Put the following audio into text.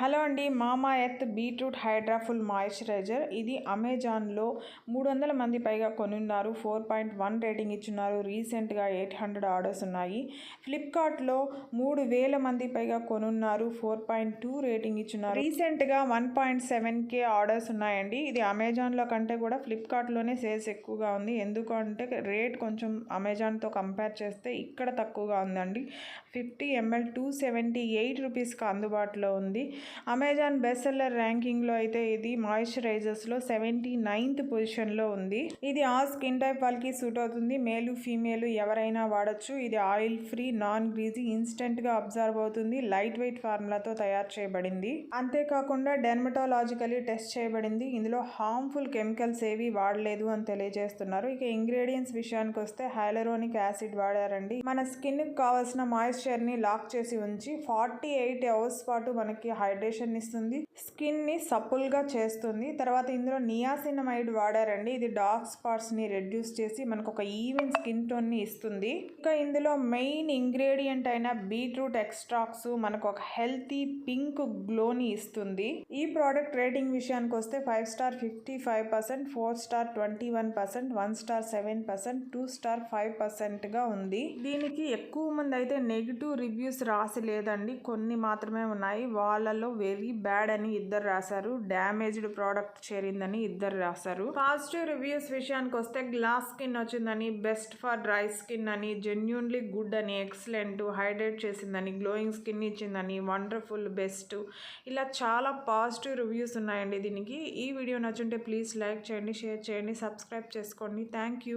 Hello అండి మామా earth beetroot హైడ్రాఫుల్ moisturiser. ఇది అమెజాన్లో మూడు వందల మంది పైగా కొనున్నారు ఫోర్ పాయింట్ వన్ రేటింగ్ ఇచ్చున్నారు. రీసెంట్గా ఎయిట్ హండ్రెడ్ ఆర్డర్స్ ఉన్నాయి. ఫ్లిప్కార్ట్లో మూడు వేల మంది పైగా కొనున్నారు ఫోర్ పాయింట్ టూ రేటింగ్ ఇచ్చున్నారు. రీసెంట్గా one point seven K orders ఉన్నాయండి. ఇది అమెజాన్లో కంటే కూడా ఫ్లిప్కార్ట్లోనే సేల్స్ ఎక్కువగా ఉంది. ఎందుకంటే రేట్ కొంచెం అమెజాన్తో కంపేర్ చేస్తే ఇక్కడ తక్కువగా ఉందండి. Fifty ML two seventy eight రూపీస్కి అందుబాటులో ఉంది. అమెజాన్ బెస్ట్ సెల్లర్ ర్యాంకింగ్లో అయితే ఇది మాయిశ్చరైజర్స్లో సెవెంటీ నైన్త్ పొజిషన్లో ఉంది. ఇది ఆ స్కిన్ టైప్ వాళ్ళకి సూట్ అవుతుంది. మేలు ఫీమేల్ ఎవరైనా వాడచ్చు. ఇది ఆయిల్ ఫ్రీ నాన్ గ్రీజీ ఇన్స్టెంట్గా అబ్జర్వ్ అవుతుంది. లైట్ వెయిట్ ఫార్ములాతో తయారు చేయబడింది. అంతేకాకుండా డెర్మటాలజికలీ టెస్ట్ చేయబడింది. ఇందులో హార్మ్ఫుల్ కెమికల్స్ ఏవి వాడలేదు అని తెలియజేస్తున్నారు. ఇక ఇంగ్రీడియంట్స్ విషయానికి వస్తే హైలరోనిక్ యాసిడ్ వాడారండి. మన స్కిన్ కావాల్సిన మాయిశ్చర్ని లాక్ చేసి ఉంచి ఫార్టీ ఎయిట్ అవర్స్ పాటు మనకి హైడ్రేషన్ ఇస్తుంది. స్కిన్ని సపుల్గా చేస్తుంది. తర్వాత ఇందులో నియాసినమైడ్ వాడారండి. ఇది డార్క్ స్పాట్స్ని రెడ్యూస్ చేసి మనకు ఒక ఈవెన్ స్కిన్ టోన్ని ఇస్తుంది. ఇంకా ఇందులో మెయిన్ ఇంగ్రీడియంట్ అయిన బీట్రూట్ ఎక్స్ట్రాక్స్ మనకు ఒక హెల్తీ పింక్ గ్లోని ఇస్తుంది. ఈ ప్రోడక్ట్ రేటింగ్ విషయానికి వస్తే five star fifty five percent four star twenty one percent one star seven percent two star five పర్సెంట్గా ఉంది. దీనికి ఎక్కువ మంది అయితే నెగిటివ్ రివ్యూస్ రాసి లేదండి. కొన్ని మాత్రమే ఉన్నాయి. వాళ్ళలో వెరీ బ్యాడ్ అని ఇద్దరు రాశారు. డ్యామేజ్డ్ ప్రోడక్ట్ చేరిందని ఇద్దరు రాశారు. పాజిటివ్ రివ్యూస్ విషయానికి వస్తే గ్లాస్ స్కిన్ వచ్చిందని బెస్ట్ ఫర్ డ్రై స్కిన్ అని జెన్యున్లీ గుడ్ అని ఎక్సలెంట్ హైడ్రేట్ చేసిందని గ్లోయింగ్ స్కిన్ ఇచ్చిందని వండర్ఫుల్ బెస్ట్. ఇలా చాలా పాజిటివ్ రివ్యూస్ ఉన్నాయండి దీనికి. ఈ వీడియో నచ్చుంటే ప్లీజ్ లైక్ చేయండి షేర్ చేయండి సబ్స్క్రైబ్ చేసుకోండి. Thank you.